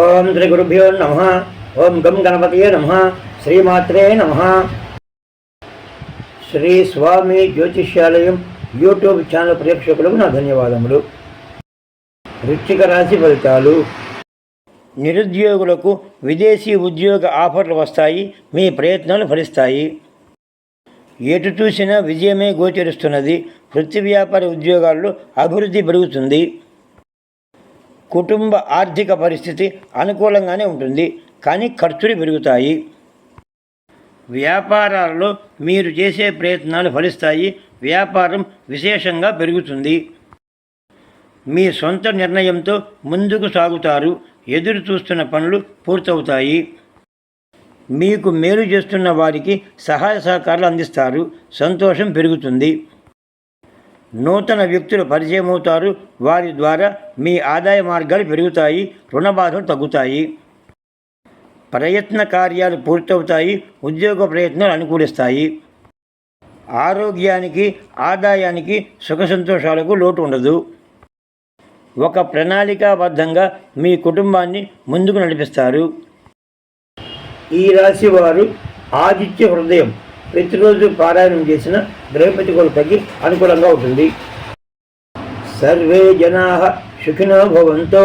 ఓం శ్రీ గురుభ్యో నమ. ఓం గం గణపతియే నమ. శ్రీమాత్రే నమ. శ్రీ స్వామి జ్యోతిష్యాలయం యూట్యూబ్ ఛానల్ ప్రేక్షకులకు నా ధన్యవాదములు. వృశ్చిక రాశి ఫలితాలు. నిరుద్యోగులకు విదేశీ ఉద్యోగ ఆఫర్లు వస్తాయి మీ ప్రయత్నాలు ఫలిస్తాయి. ఎటు చూసినా విజయమే గోచరిస్తున్నది. వృత్తి వ్యాపార ఉద్యోగాల్లో అభివృద్ధి పెరుగుతుంది. కుటుంబ ఆర్థిక పరిస్థితి అనుకూలంగానే ఉంటుంది కానీ ఖర్చులు పెరుగుతాయి. వ్యాపారాలలో మీరు చేసే ప్రయత్నాలు ఫలిస్తాయి వ్యాపారం విశేషంగా పెరుగుతుంది. మీ సొంత నిర్ణయంతో ముందుకు సాగుతారు ఎదురు చూస్తున్న పనులు పూర్తవుతాయి. మీకు మేలు చేస్తున్న వారికి సహాయ సహకారాలు అందిస్తారు సంతోషం పెరుగుతుంది. నూతన వ్యక్తులు పరిచయం అవుతారు. వారి ద్వారా మీ ఆదాయ మార్గాలు పెరుగుతాయి. రుణ బాధలు తగ్గుతాయి. ప్రయత్న కార్యాలు పూర్తవుతాయి. ఉద్యోగ ప్రయత్నాలు అనుకూలిస్తాయి. ఆరోగ్యానికి ఆదాయానికి సుఖ సంతోషాలకు లోటు ఉండదు. ఒక ప్రణాళికాబద్ధంగా మీ కుటుంబాన్ని ముందుకు నడిపిస్తారు. ఈ రాశి వారు ఆదిత్య హృదయం. ప్రతిరోజు పారాయణం చేసిన ద్రౌపది కొలతకి అనుకూలంగా ఉంటుంది. సర్వే జనా సుఖినో భవంతో.